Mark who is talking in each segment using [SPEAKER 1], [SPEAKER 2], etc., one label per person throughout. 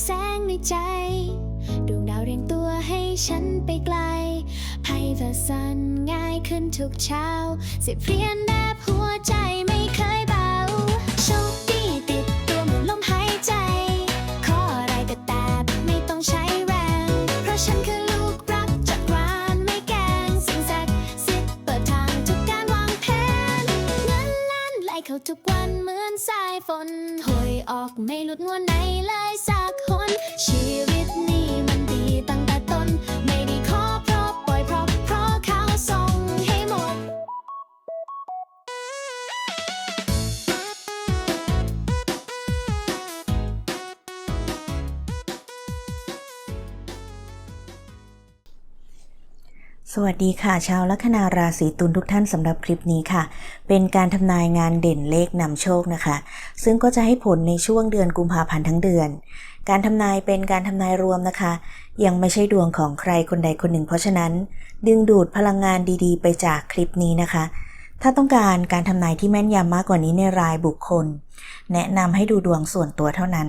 [SPEAKER 1] แสงในใจ ดวงดาวเรียงตัวให้ฉันไปไกลให้เธอสั่นง่ายขึ้นทุกเช้า สิบเรียนแนบหัวใจไม่เคยเบาโชคดีติดตัวเหมือนลมหายใจ ขออะไรก็แต่ไม่ต้องใช้แรง เพราะฉันคือลูกรักจากรานไม่แกงสิ่งศักดิ์สิทธิ์เปิดทางทุกการวางแผน เงินล้านไหลเข้าทุกวันเหมือนสายฝนหวยออกไม่หลุดงวดไหนเลย สวัสดี
[SPEAKER 2] ค่ะ ชาวลัคนาราศีตุลทุกท่านสำหรับคลิปนี้ค่ะ เป็นการทำนายงานเด่นเลขนำโชคนะคะ ซึ่งก็จะให้ผลในช่วงเดือนกุมภาพันธ์ทั้งเดือน การทำนายเป็นการทำนายรวมนะคะ ยังไม่ใช่ดวงของใครคนใดคนหนึ่ง เพราะฉะนั้น ดึงดูดพลังงานดีๆ ไปจากคลิปนี้นะคะ ถ้าต้องการการทำนายที่แม่นยำมากกว่านี้ในรายบุคคล แนะนำให้ดูดวงส่วนตัวเท่านั้น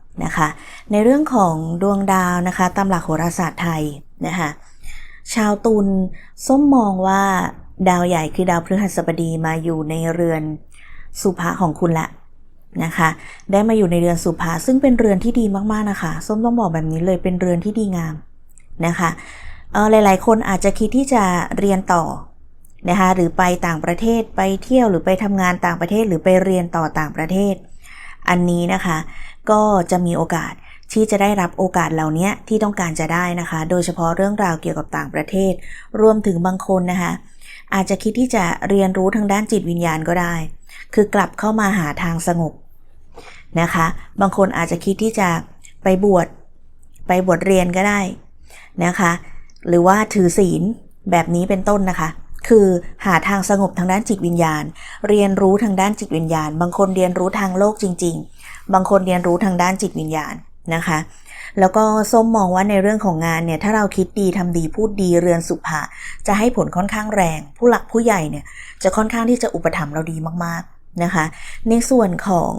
[SPEAKER 2] นะคะ ในเรื่องของดวงดาวนะคะตามหลักโหราศาสตร์ไทยนะคะชาวตุลส้มมองว่าดาวใหญ่คือดาวพฤหัสบดีมาอยู่ในเรือนสุภาของคุณละนะคะ ได้มาอยู่ในเรือนสุภาซึ่งเป็นเรือนที่ดีมากๆนะคะ ส้มต้องบอกแบบนี้เลยเป็นเรือนที่ดีงามนะคะเออหลายๆ คนอาจจะคิดที่จะเรียนต่อนะคะหรือไปต่างประเทศไปเที่ยวหรือไปทำงานต่างประเทศหรือไปเรียนต่อต่างประเทศ อันนี้นะคะก็จะมีโอกาสที่จะได้รับโอกาสเหล่านี้ที่ต้องการจะได้นะคะ โดยเฉพาะเรื่องราวเกี่ยวกับต่างประเทศ รวมถึงบางคนนะคะ อาจจะคิดที่จะเรียนรู้ทางด้านจิตวิญญาณก็ได้ คือกลับเข้ามาหาทางสงบนะคะ บางคนอาจจะคิดที่จะไปบวชไปบวชเรียนก็ได้นะคะ หรือว่าถือศีลแบบนี้เป็นต้นนะคะ คือหาทางสงบทางด้านจิตวิญญาณ เรียนรู้ทางด้านจิตวิญญาณ บางคนเรียนรู้ทางโลกจริง ๆ บางคนเรียนรู้ทางด้านจิตวิญญาณนะคะ แล้วก็ส้มมองว่าในเรื่องของงานเนี่ยถ้าเราคิดดีทำดีพูดดีเรือนสุภาจะให้ผลค่อนข้างแรง ผู้หลักผู้ใหญ่เนี่ยจะค่อนข้างที่จะอุปถัมภ์เราดีมากๆนะคะ ในส่วนของ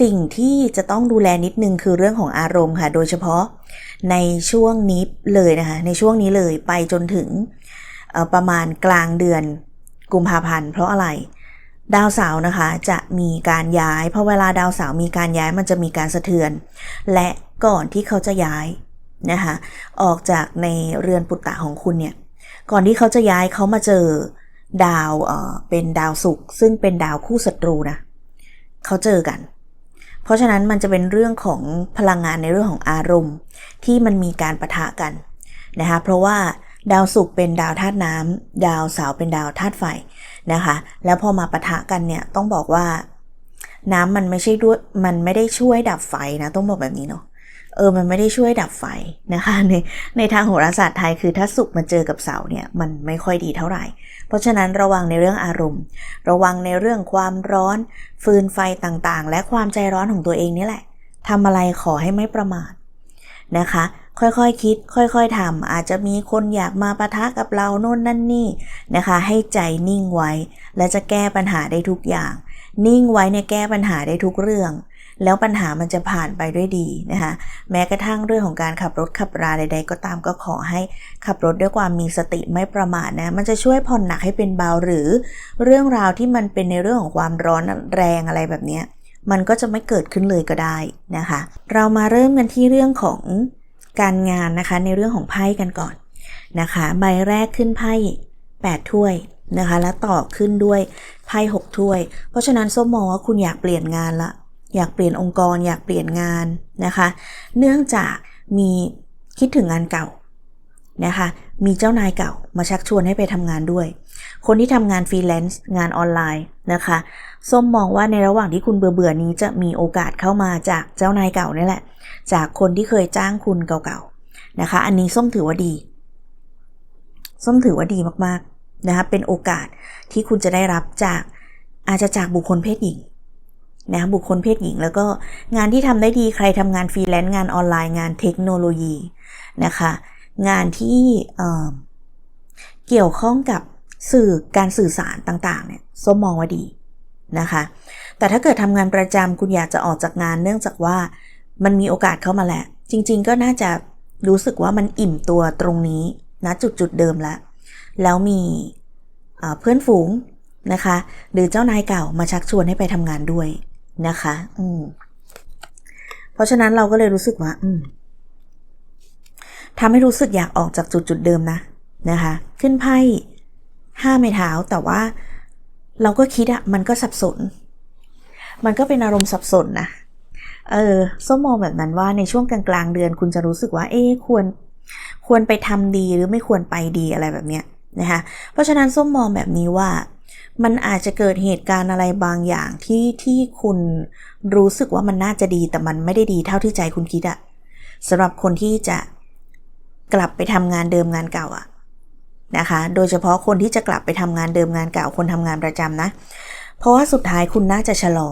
[SPEAKER 2] สิ่งที่จะต้องดูแลนิดนึงคือเรื่องของอารมณ์ค่ะ โดยเฉพาะในช่วงนี้เลยนะคะ ในช่วงนี้เลยไปจนถึง ประมาณกลางเดือนกุมภาพันธ์เพราะอะไร ดาวเสาร์นะคะจะมีการย้ายเพราะเวลาดาวเสาร์มีการย้ายมันจะมีการสะเทือน และก่อนที่เขาจะย้ายนะคะออกจากในเรือนปุตตะของคุณเนี่ยก่อนที่เขาจะย้ายเขามาเจอดาวเอ่อเป็นดาวศุกร์ซึ่งเป็นดาวคู่ศัตรูนะเขาเจอกัน เพราะฉะนั้นมันจะเป็นเรื่องของพลังงานในเรื่องของอารมณ์ ที่มันมีการประทะกันนะคะเพราะว่า ดาวศุกร์เป็นดาวธาตุน้ำดาวเสาร์เป็นดาวธาตุไฟนะคะ แล้วพอมาปะทะกันเนี่ยต้องบอกว่า น้ำมันไม่ใช่ด้วยมันไม่ได้ช่วยดับไฟนะ ต้องบอกแบบนี้เนาะเออมันไม่ได้ช่วยดับไฟนะคะในในทางโหราศาสตร์ไทยคือถ้าสุกมาเจอกับเสาเนี่ยมันไม่ค่อยดีเท่าไหร่ เพราะฉะนั้นระวังในเรื่องอารมณ์ ระวังในเรื่องความร้อนฟืนไฟต่างๆ และความใจร้อนของตัวเองนี่แหละทำอะไรขอให้ไม่ประมาทนะคะ ค่อยๆคคิด ค่อยๆทำอาจจะมีคนอยากมาปะทะกับเราโน่นนั่นนี่นะคะ ให้ใจนิ่งไว้ และจะแก้ปัญหาได้ทุกอย่าง นิ่งไว้เนี่ยแก้ปัญหาได้ทุกเรื่อง แล้วปัญหามันจะผ่านไปด้วยดีนะคะ แม้กระทั่งเรื่องของการขับรถขับราใด ๆ ก็ตามก็ขอให้ขับรถด้วยความมีสติไม่ประมาทนะมันจะช่วยผ่อนหนักให้เป็นเบาหรือ เรื่องราวที่มันเป็นในเรื่องของความร้อนแรงอะไรแบบนี้มันก็จะไม่เกิดขึ้นเลยก็ได้นะคะ เรามาเริ่มกันที่เรื่องของ การงานนะคะในเรื่องของไพ่กันก่อนนะคะ ใบแรกขึ้นไพ่8ถ้วยนะคะ แล้วต่อขึ้นด้วยไพ่6ถ้วย เพราะฉะนั้นส้มมองว่าคุณอยากเปลี่ยนงานละ อยากเปลี่ยนองค์กร อยากเปลี่ยนงานนะคะ เนื่องจากมีคิดถึงงานเก่านะคะ มีเจ้านายเก่ามาชักชวนให้ไปทำงานด้วย คนที่ทำงานฟรีแลนซ์งานออนไลน์นะคะ ส้มมองว่าในระหว่างที่คุณเบื่อเบื่อๆนี้จะมีโอกาสเข้ามาจากเจ้านายเก่านี่แหละ จากคนที่เคยจ้างคุณเก่าๆนะคะ อันนี้ส้มถือว่าดี ส้มถือว่าดีมากๆนะคะเป็นโอกาสที่คุณจะได้รับจากอาจจะจากบุคคลเพศหญิงนะบุคคลเพศหญิง แล้วก็งานที่ทำได้ดีใครทำงานฟรีแลนซ์งานออนไลน์งานเทคโนโลยีนะคะงานที่เเกี่ยวข้องกับสื่อการสื่อสารต่างๆเนี่ยส้มมองว่าดี นะคะ แต่ถ้าเกิดทำงานประจำคุณอยากจะออกจากงานเนื่องจากว่ามันมีโอกาสเข้ามาแหละ จริง ๆ ก็น่าจะรู้สึกว่ามันอิ่มตัวตรงนี้นะจุดจุดเดิมล้วแล้วมีเพื่อนฝูงนะคะ หรือเจ้านายเก่ามาชักชวนให้ไปทำงานด้วยนะคะอืมเพราะฉะนั้นเราก็เลยรู้สึกว่า อืมทำให้รู้สึกอยากออกจากจุดจุดเดิมนะนะคะ ขึ้นไพ่ห้าไม้เท้าแต่ว่า เราก็คิดอะมันก็สับสน มันก็เป็นอารมณ์สับสนนะเออส้มมองแบบนั้นว่าในช่วงกลางๆเดือนคุณจะรู้สึกว่า เอ๊ควรควรไปทำดีหรือไม่ควรไปดีอะไรแบบเนี้ยนะคะเพราะฉะนั้นส้มมองแบบนี้ว่า มันอาจจะเกิดเหตุการณ์อะไรบางอย่างที่ที่คุณรู้สึกว่ามันน่าจะดีแต่มันไม่ได้ดีเท่าที่ใจคุณคิดอะสำหรับคนที่จะกลับไปทำงานเดิมงานเก่าอะ นะคะ โดยเฉพาะคนที่จะกลับไปทำงานเดิมงานเก่าคนทำงานประจำนะ เพราะว่าสุดท้ายคุณน่าจะชะลอ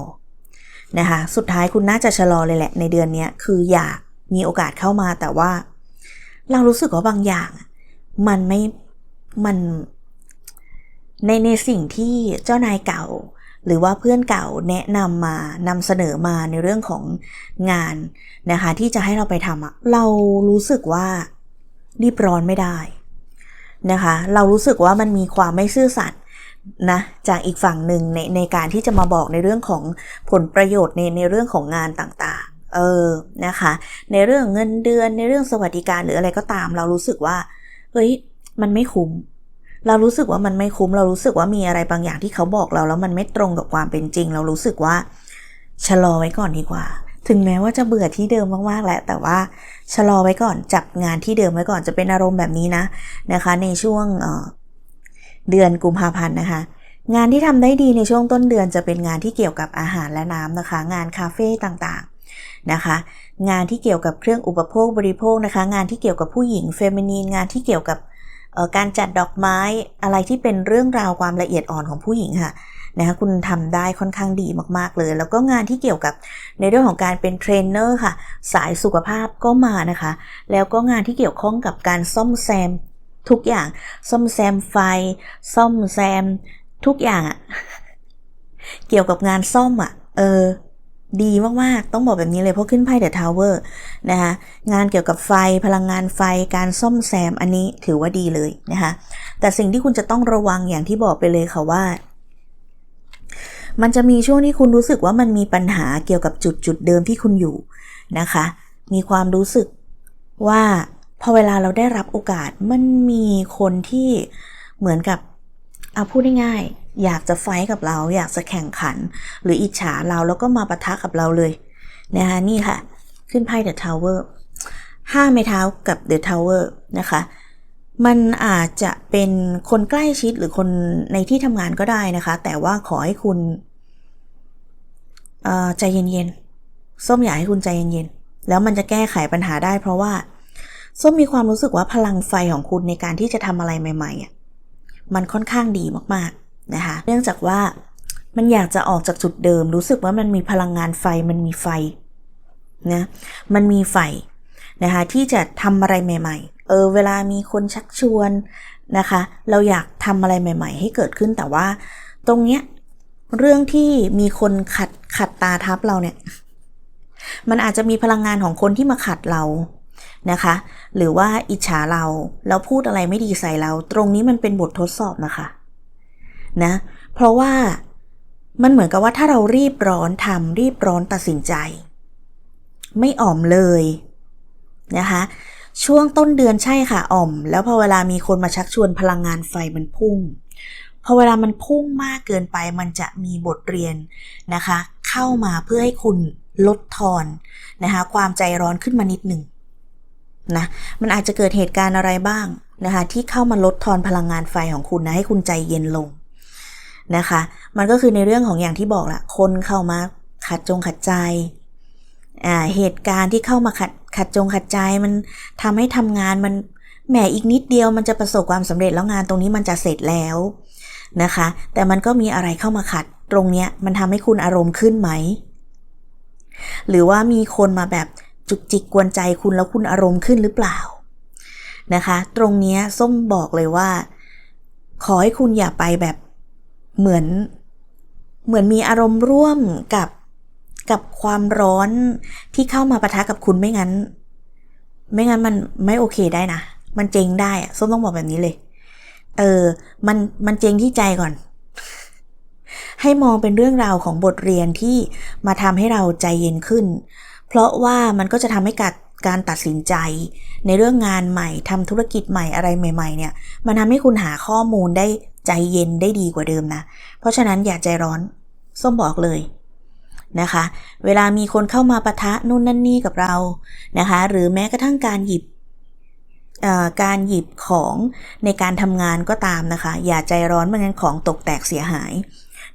[SPEAKER 2] นะคะ สุดท้ายคุณน่าจะชะลอเลยแหละ ในเดือนนี้คืออยากมีโอกาสเข้ามาแต่ว่า เรารู้สึกว่าบางอย่าง มันไม่ มันในในสิ่งที่เจ้านายเก่า หรือว่าเพื่อนเก่าแนะนำมานำเสนอมาในเรื่องของงานนะคะ ที่จะให้เราไปทำอะเรารู้สึกว่ารีบร้อนไม่ได้ นะคะ เรารู้สึกว่ามันมีความไม่ซื่อสัตย์นะจากอีกฝั่งหนึ่งในในการที่จะมาบอกในเรื่องของผลประโยชน์ในในเรื่องของงานต่างๆ เออนะคะ ในเรื่องเงินเดือนในเรื่องสวัสดิการหรืออะไรก็ตาม เรารู้สึกว่าเฮ้ยมันไม่คุ้ม เรารู้สึกว่ามันไม่คุ้ม เรารู้สึกว่ามีอะไรบางอย่างที่เขาบอกเราแล้วมันไม่ตรงกับความเป็นจริง เรารู้สึกว่าชะลอไว้ก่อนดีกว่า ถึงแม้ว่าจะเบื่อที่เดิมมากๆแหละแต่ว่า ชะลอไว้ก่อนจับงานที่เดิมไว้ก่อนจะเป็นอารมณ์แบบนี้นะนะคะ ในช่วงเเดือนกุมภาพันธ์นะคะ งานที่ทำได้ดีในช่วงต้นเดือนจะเป็นงานที่เกี่ยวกับอาหารและน้ำนะคะ งานคาเฟ่ต่างๆนะคะ งานที่เกี่ยวกับเครื่องอุปโภคบริโภคนะคะ งานที่เกี่ยวกับผู้หญิงเฟมินีนงานที่เกี่ยวกับการจัดดอกไม้อะไรที่เป็นเรื่องราวความละเอียดอ่อนของผู้หญิงค่ะ นะคะคุณทำได้ค่อนข้างดีมากๆเลย แล้วก็งานที่เกี่ยวกับในเรื่องของการเป็นเทรนเนอร์ค่ะ สายสุขภาพก็มานะคะ แล้วก็งานที่เกี่ยวข้องกับการซ่อมแซมทุกอย่าง ซ่อมแซมไฟ ซ่อมแซมทุกอย่างอะเกี่ยวกับงานซ่อมอะเออดีมาก ๆ ต้องบอกแบบนี้เลยเพราะขึ้นไพ่เดอะทาวเวอร์นะคะงานเกี่ยวกับไฟพลังงานไฟการซ่อมแซมอันนี้ถือว่าดีเลยนะคะแต่สิ่งที่คุณจะต้องระวังอย่างที่บอกไปเลยค่ะว่า มันจะมีช่วงที่คุณรู้สึกว่ามันมีปัญหาเกี่ยวกับจุดจุดเดิมที่คุณอยู่นะคะ มีความรู้สึกว่าพอเวลาเราได้รับโอกาสมันมีคนที่เหมือนกับเอาพูดง่ายๆอยากจะไฟท์กับเรา อยากจะแข่งขัน หรืออิจฉาเราแล้วก็มาปะทะกับเราเลยนะคะนี่ค่ะ ขึ้นไพ่ The Tower ห้าไม้เท้ากับ The Tower นะคะ มันอาจจะเป็นคนใกล้ชิดหรือคนในที่ทำงานก็ได้นะคะ แต่ว่าขอให้คุณ ใจเย็นๆ ส้มอยากให้คุณใจเย็นๆ แล้วมันจะแก้ไขปัญหาได้ เพราะว่าส้มมีความรู้สึกว่าพลังไฟของคุณในการที่จะทำอะไรใหม่ๆอะมันค่อนข้างดีมากๆ นะคะ เนื่องจากว่ามันอยากจะออกจากจุดเดิม รู้สึกว่ามันมีพลังงานไฟ มันมีไฟนะ มันมีไฟนะคะที่จะทำอะไรใหม่ ๆ เออเวลามีคนชักชวนนะคะ เราอยากทำอะไรใหม่ ๆ ให้เกิดขึ้นแต่ว่าตรงเนี้ย เรื่องที่มีคนขัดขัดตาทับเราเนี่ย มันอาจจะมีพลังงานของคนที่มาขัดเรานะคะ หรือว่าอิจฉาเราแล้วพูดอะไรไม่ดีใส่เรา ตรงนี้มันเป็นบททดสอบนะคะนะ เพราะว่ามันเหมือนกับว่าถ้าเรารีบร้อนทำรีบร้อนตัดสินใจ ไม่อ่อมเลยนะคะ ช่วงต้นเดือนใช่ค่ะอ่อม แล้วพอเวลามีคนมาชักชวนพลังงานไฟมันพุ่ง พอเวลามันพุ่งมากเกินไปมันจะมีบทเรียนนะคะ เข้ามาเพื่อให้คุณลดทอนนะคะความใจร้อนขึ้นมานิดหนึ่งนะมันอาจจะเกิดเหตุการณ์อะไรบ้างนะคะที่เข้ามาลดทอนพลังงานไฟของคุณนะให้คุณใจเย็นลงนะคะ มันก็คือในเรื่องของอย่างที่บอกละคนเข้ามาขัดจงขัดใจอ่าเหตุการณ์ที่เข้ามาขัดขัดจงขัดใจมันทำให้ทำงานมันแหมอีกนิดเดียวมันจะประสบความสำเร็จแล้วงานตรงนี้มันจะเสร็จแล้ว นะคะ แต่มันก็มีอะไรเข้ามาขัด ตรงเนี้ยมันทำให้คุณอารมณ์ขึ้นไหม หรือว่ามีคนมาแบบจุกจิกกวนใจคุณแล้วคุณอารมณ์ขึ้นหรือเปล่านะคะ ตรงเนี้ยส้มบอกเลยว่า ขอให้คุณอย่าไปแบบเหมือน เหมือนมีอารมณ์ร่วมกับกับความร้อนที่เข้ามาปะทะกับคุณไม่งั้น ไม่งั้นมันไม่โอเคได้นะ มันเจงได้ส้มต้องบอกแบบนี้เลย เออ มันมันเจงที่ใจก่อน ให้มองเป็นเรื่องราวของบทเรียนที่มาทำให้เราใจเย็นขึ้น เพราะว่ามันก็จะทำให้การการตัดสินใจ ในเรื่องงานใหม่ทำธุรกิจใหม่อะไรใหม่ ๆ เนี่ย มันทำให้คุณหาข้อมูลได้ใจเย็นได้ดีกว่าเดิมนะ เพราะฉะนั้นอย่าใจร้อน ส้มบอกเลยนะคะ เวลามีคนเข้ามาปะทะนู่นนั่นนี่กับเรานะคะ หรือแม้กระทั่งการหยิบ การหยิบของในการทำงานก็ตามนะคะ อย่าใจร้อนไม่งั้นของตกแตกเสียหาย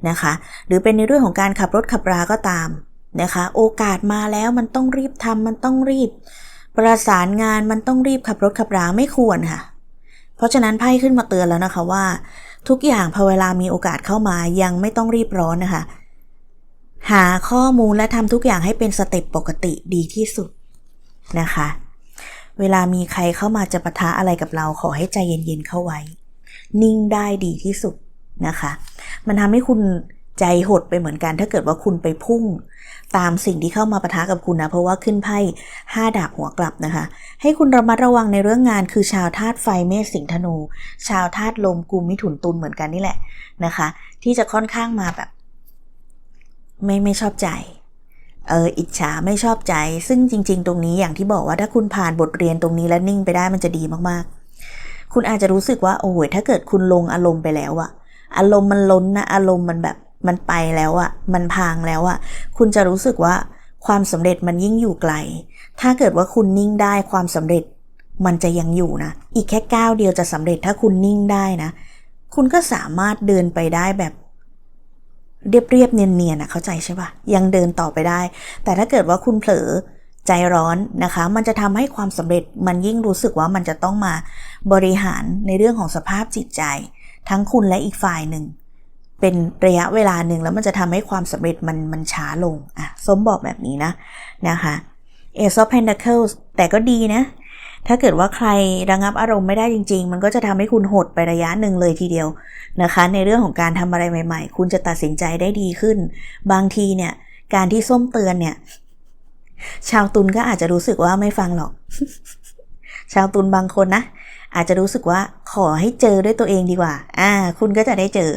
[SPEAKER 2] นะคะ หรือเป็นในเรื่องของการขับรถขับราก็ตามนะคะ โอกาสมาแล้วมันต้องรีบทำมันต้องรีบ ประสานงานมันต้องรีบขับรถขับราไม่ควรค่ะ เพราะฉะนั้นไพ่ขึ้นมาเตือนแล้วนะคะว่า ทุกอย่างพอเวลามีโอกาสเข้ามายังไม่ต้องรีบร้อนนะคะ หาข้อมูลและทำทุกอย่างให้เป็นสเต็ปปกติดีที่สุดนะคะ เวลามีใครเข้ามาจะปะทะอะไรกับเราขอให้ใจเย็นๆเข้าไว้ นิ่งได้ดีที่สุดนะคะ มันทำให้คุณใจหดไปเหมือนกันถ้าเกิดว่าคุณไปพุ่ง ตามสิ่งที่เข้ามาปะทะกับคุณนะ เพราะว่าขึ้นไพ่ห้าดาบหัวกลับนะคะ ให้คุณระมัดระวังในเรื่องงานคือชาวธาตุไฟเมษสิงห์ธนู ชาวธาตุลมกุมมิถุนตุลเหมือนกันนี่แหละนะคะ ที่จะค่อนข้างมาแบบ ไม่ไม่ชอบใจ เอออิจฉาไม่ชอบใจ ซึ่งจริง ๆ ตรงนี้อย่างที่บอกว่าถ้าคุณผ่านบทเรียนตรงนี้แล้วนิ่งไปได้มันจะดีมากๆ คุณอาจจะรู้สึกว่าโอ้ยถ้าเกิดคุณลงอารมณ์ไปแล้วอะอารมณ์มันล้นนะอารมณ์มันแบบมันไปแล้วอะมันพังแล้วอะคุณจะรู้สึกว่าความสำเร็จมันยิ่งอยู่ไกล ถ้าเกิดว่าคุณนิ่งได้ความสำเร็จมันจะยังอยู่นะ อีกแค่ก้าวเดียวจะสำเร็จถ้าคุณนิ่งได้นะ คุณก็สามารถเดินไปได้แบบ เรียบเรียบเนียนเนียนอะเข้าใจใช่ปะยังเดินต่อไปได้ แต่ถ้าเกิดว่าคุณเผลอใจร้อนนะคะ มันจะทำให้ความสำเร็จมันยิ่งรู้สึกว่ามันจะต้องมาบริหารในเรื่องของสภาพจิตใจ ทั้งคุณและอีกฝ่ายหนึ่ง เป็นระยะเวลาหนึ่งแล้วมันจะทำให้ความสำเร็จมันมันช้าลงอะส้มบอกแบบนี้นะนะคะ Ace of Pentacles แต่ก็ดีนะ ถ้าเกิดว่าใครระงับอารมณ์ไม่ได้จริง ๆ มันก็จะทำให้คุณหดไประยะหนึ่งเลยทีเดียวนะคะ ในเรื่องของการทำอะไรใหม่ ๆ คุณจะตัดสินใจได้ดีขึ้น บางทีเนี่ย การที่ส้มเตือนเนี่ย ชาวตุลก็อาจจะรู้สึกว่าไม่ฟังหรอก ชาวตุลบางคนนะ อาจจะรู้สึกว่าขอให้เจอด้วยตัวเองดีกว่า อ่า คุณก็จะได้เจอ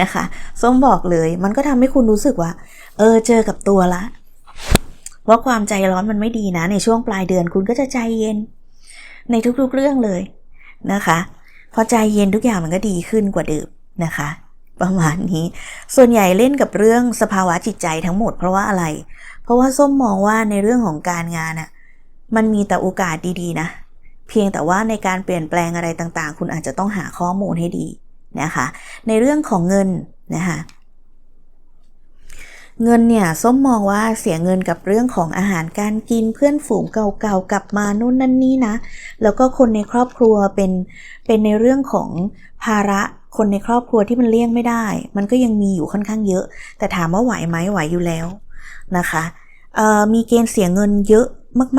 [SPEAKER 2] นะคะ ส้มบอกเลย มันก็ทำให้คุณรู้สึกว่า เออ เจอกับตัวละ ว่าความใจร้อนมันไม่ดีนะ ในช่วงปลายเดือนคุณก็จะใจเย็น ในทุกๆเรื่องเลยนะคะ พอใจเย็นทุกอย่างมันก็ดีขึ้นกว่าเดิมนะคะ ประมาณนี้ ส่วนใหญ่เล่นกับเรื่องสภาวะจิตใจทั้งหมดเพราะว่าอะไร เพราะว่าส้มมองว่าในเรื่องของการงานอะมันมีแต่โอกาสดีๆนะ เพียงแต่ว่าในการเปลี่ยนแปลงอะไรต่างๆ คุณอาจจะต้องหาข้อมูลให้ดีนะคะ ในเรื่องของเงินนะคะ เงินเนี่ยส้มมองว่าเสียเงินกับเรื่องของอาหารการกินเพื่อนฝูงเก่าๆกลับมานู่นนั่นนี่นะ แล้วก็คนในครอบครัวเป็นเป็นในเรื่องของภาระคนในครอบครัวที่มันเลี่ยงไม่ได้ มันก็ยังมีอยู่ค่อนข้างเยอะ แต่ถามว่าไหวไหมไหวอยู่แล้วนะคะมีเกณฑ์เสียเงินเยอะ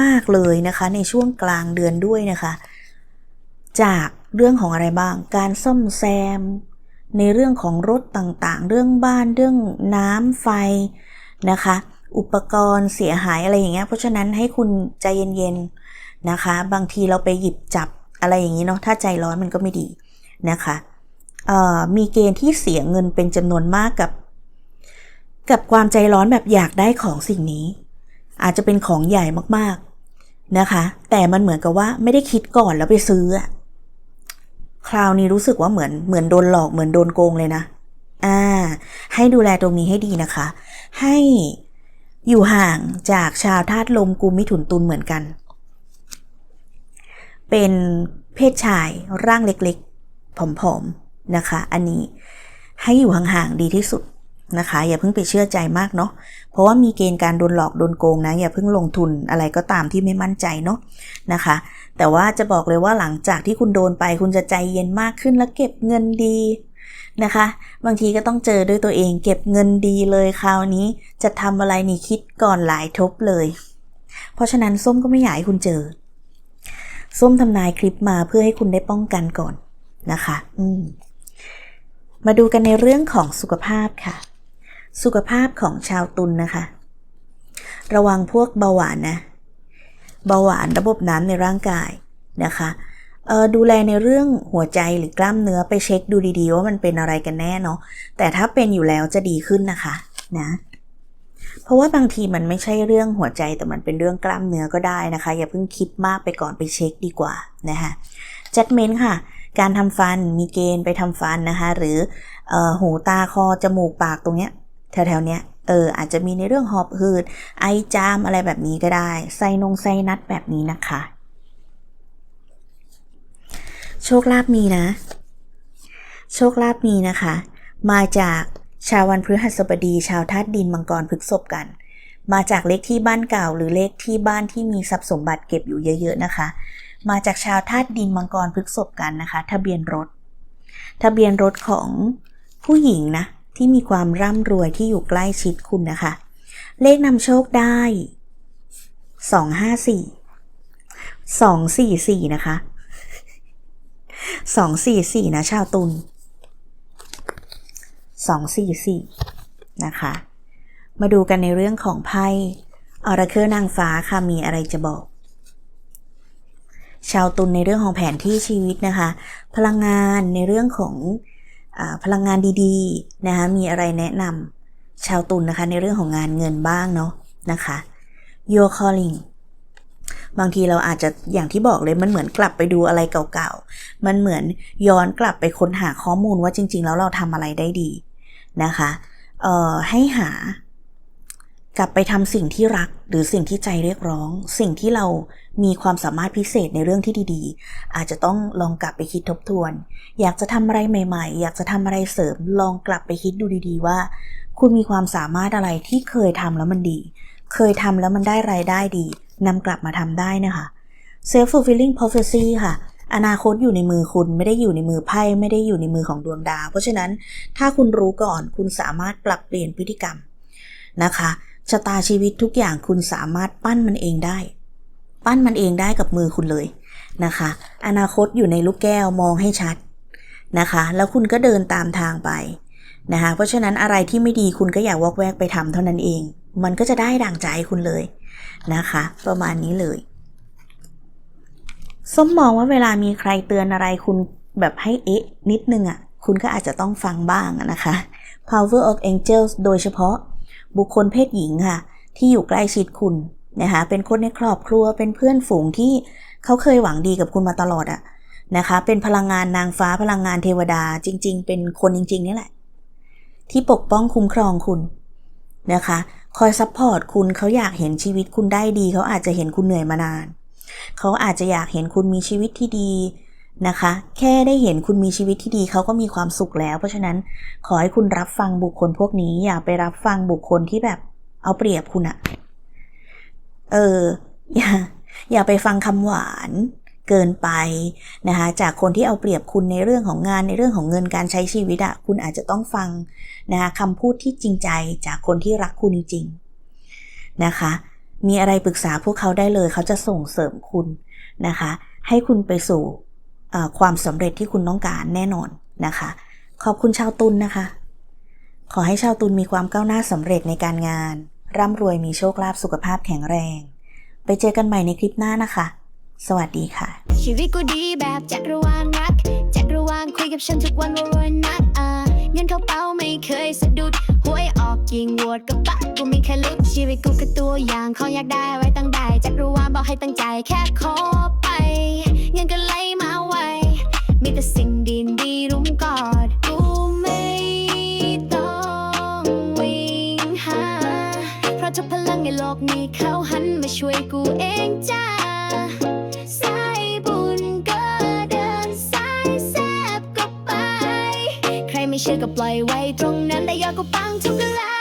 [SPEAKER 2] มากๆเลยนะคะ ในช่วงกลางเดือนด้วยนะคะ จากเรื่องของอะไรบ้าง การซ่อมแซม ในเรื่องของรถต่างๆ เรื่องบ้านเรื่องน้ำไฟนะคะ อุปกรณ์เสียหายอะไรอย่างเงี้ยเพราะฉะนั้นให้คุณใจเย็นๆนะคะ บางทีเราไปหยิบจับอะไรอย่างนี้เนาะถ้าใจร้อนมันก็ไม่ดีนะคะมีเกณฑ์ที่เสียเงินเป็นจำนวนมากกับ กับความใจร้อนแบบอยากได้ของสิ่งนี้ อาจจะเป็นของใหญ่มากๆนะคะ แต่มันเหมือนกับว่าไม่ได้คิดก่อนแล้วไปซื้ออะ คราวนี้รู้สึกว่าเหมือนเหมือนโดนหลอกเหมือนโดนโกงเลยนะ อ่า ให้ดูแลตรงนี้ให้ดีนะคะ ให้อยู่ห่างจากชาวธาตุลมกุมมิถุนตุลเหมือนกัน เป็นเพศชายร่างเล็กๆ ผอมๆ นะคะ อันนี้ให้อยู่ห่างๆ ดีที่สุด นะคะ อย่าเพิ่งไปเชื่อใจมากเนาะเพราะว่ามีเกณฑ์การโดนหลอกโดนโกงนะ อย่าเพิ่งลงทุนอะไรก็ตามที่ไม่มั่นใจเนาะนะคะ แต่ว่าจะบอกเลยว่าหลังจากที่คุณโดนไปคุณจะใจเย็นมากขึ้นและเก็บเงินดีนะคะ บางทีก็ต้องเจอด้วยตัวเอง เก็บเงินดีเลยคราวนี้ จะทำอะไรนี่คิดก่อนหลายทบเลย เพราะฉะนั้นส้มก็ไม่อยากให้คุณเจอ ส้มทำนายคลิปมาเพื่อให้คุณได้ป้องกันก่อนนะคะ อืมมาดูกันในเรื่องของสุขภาพค่ะ สุขภาพของชาวตุลนนะคะ ระวังพวกเบาหวานนะ เบาหวานระบบน้ำในร่างกายนะคะดูแลในเรื่องหัวใจหรือกล้ามเนื้อไปเช็คดูดีๆ ว่ามันเป็นอะไรกันแน่เนาะแต่ถ้าเป็นอยู่แล้วจะดีขึ้นนะคะนะเพราะว่าบางทีมันไม่ใช่เรื่องหัวใจแต่มันเป็นเรื่องกล้ามเนื้อก็ได้นะคะ อย่าเพิ่งคิดมากไปก่อนไปเช็คดีกว่านะคะจัดเมนค่ะ การทำฟันมีเกณฑ์ไปทำฟันนะคะ หรือออหูตาคอจมูกปากตรงเนี้ย แถวๆเนี้ยเอออาจจะมีในเรื่องหอบหืด ไอจามอะไรแบบนี้ก็ได้ไซนงไซนัดแบบนี้นะคะ โชคลาภมีนะ โชคลาภมีนะคะ มาจากชาววันพฤหัสบดี ชาวธาตุดินมังกรพฤกษบกัน มาจากเลขที่บ้านเก่า หรือเลขที่บ้านที่มีทรัพย์สมบัติเก็บอยู่เยอะ ๆ นะคะ มาจากชาวธาตุดินมังกรพฤกษบกันนะคะ ทะเบียนรถ ทะเบียนรถของผู้หญิงนะ ที่มีความร่ำรวยที่อยู่ใกล้ชิดคุณนะคะ เลขนำโชคได้สองห้าสี่สองสี่สี่นะคะสองสี่สี่นะชาวตุลสองสี่สี่นะคะ มาดูกันในเรื่องของไพ่อราเคิลนางฟ้าค่ะมีอะไรจะบอก ชาวตุลในเรื่องของแผนที่ชีวิตนะคะ พลังงานในเรื่องของ พลังงานดีๆนะคะมีอะไรแนะนำชาวตุลนะคะในเรื่องของงานเงินบ้างเนาะนะคะ your calling บางทีเราอาจจะอย่างที่บอกเลยมันเหมือนกลับไปดูอะไรเก่าๆ มันเหมือนย้อนกลับไปค้นหาข้อมูลว่าจริง ๆ แล้วเราทำอะไรได้ดีนะคะ เอ่อให้หา กลับไปทำสิ่งที่รักหรือสิ่งที่ใจเรียกร้อง สิ่งที่เรามีความสามารถพิเศษในเรื่องที่ดีๆ อาจจะต้องลองกลับไปคิดทบทวน อยากจะทำอะไรใหม่ ๆ อยากจะทำอะไรเสริม ลองกลับไปคิดดูดีๆ ว่า คุณมีความสามารถอะไรที่เคยทำแล้วมันดี เคยทำแล้วมันได้รายได้ดีนำกลับมาทำได้นะคะ self fulfilling prophecy ค่ะอนาคตอยู่ในมือคุณไม่ได้อยู่ในมือไพ่ไม่ได้อยู่ในมือของดวงดาว เพราะฉะนั้นถ้าคุณรู้ก่อนคุณสามารถปรับเปลี่ยนพฤติกรรมนะคะ ชะตาชีวิตทุกอย่างคุณสามารถปั้นมันเองได้ ปั้นมันเองได้กับมือคุณเลยนะคะ อนาคตอยู่ในลูกแก้วมองให้ชัดนะคะ แล้วคุณก็เดินตามทางไปนะคะ เพราะฉะนั้นอะไรที่ไม่ดีคุณก็อย่าวอกแวกไปทำเท่านั้นเอง มันก็จะได้ดั่งใจคุณเลยนะคะ ประมาณนี้เลยส้มมองว่าเวลามีใครเตือนอะไรคุณแบบให้เอ๊ะนิดนึงอะ่ะ คุณก็อาจจะต้องฟังบ้างนะคะ Power of Angels โดยเฉพาะ บุคคลเพศหญิงค่ะ ที่อยู่ใกล้ชิดคุณนะคะเป็นคนในครอบครัวเป็นเพื่อนฝูงที่เขาเคยหวังดีกับคุณมาตลอดอะนะคะ เป็นพลังงานนางฟ้าพลังงานเทวดาจริง ๆ เป็นคนจริง ๆ นี่แหละ ที่ปกป้องคุ้มครองคุณนะคะ คอยซัพพอร์ตคุณเขาอยากเห็นชีวิตคุณได้ดี เขาอาจจะเห็นคุณเหนื่อยมานาน เขาอาจจะอยากเห็นคุณมีชีวิตที่ดี นะคะ แค่ได้เห็นคุณมีชีวิตที่ดีเขาก็มีความสุขแล้ว เพราะฉะนั้นขอให้คุณรับฟังบุคคลพวกนี้ อย่าไปรับฟังบุคคลที่แบบเอาเปรียบคุณอะเอออย่าอย่าไปฟังคำหวานเกินไปนะคะจากคนที่เอาเปรียบคุณในเรื่องของงานในเรื่องของเงินการใช้ชีวิตอะคุณอาจจะต้องฟังนะคะคำพูดที่จริงใจจากคนที่รักคุณจริงๆนะคะ มีอะไรปรึกษาพวกเขาได้เลยเขาจะส่งเสริมคุณนะคะ ให้คุณไปสู่ ความสำเร็จที่คุณต้องการแน่นอนนะคะ ขอบคุณชาวตุลนนะคะ ขอให้ชาวตุลมีความก้าวหน้าสำเร็จในการงาน ร่ำรวยมีโชคลาภสุขภาพแข็งแรง ไปเจอกันใหม่ในคลิปหน้านะคะ สวัสดีค่ะ
[SPEAKER 1] ชีวิตกูดีแบบจักรวาลรักจักรวาลคุยกับฉันทุกวันว่ารวยนักอ่าเงินเข้าเป้าไม่เคยสะดุดหวยออกยิงวดกับปะกูไมีแค่ลุกชีวิตกูคือตัวอย่างขออยากได้ไว้ตั้งได้จักรวาลบอกให้ตั้งใจแค่ขอไป ปล่อยไว้ตรงนั้นได้ยอดก็ปังทุกเวลา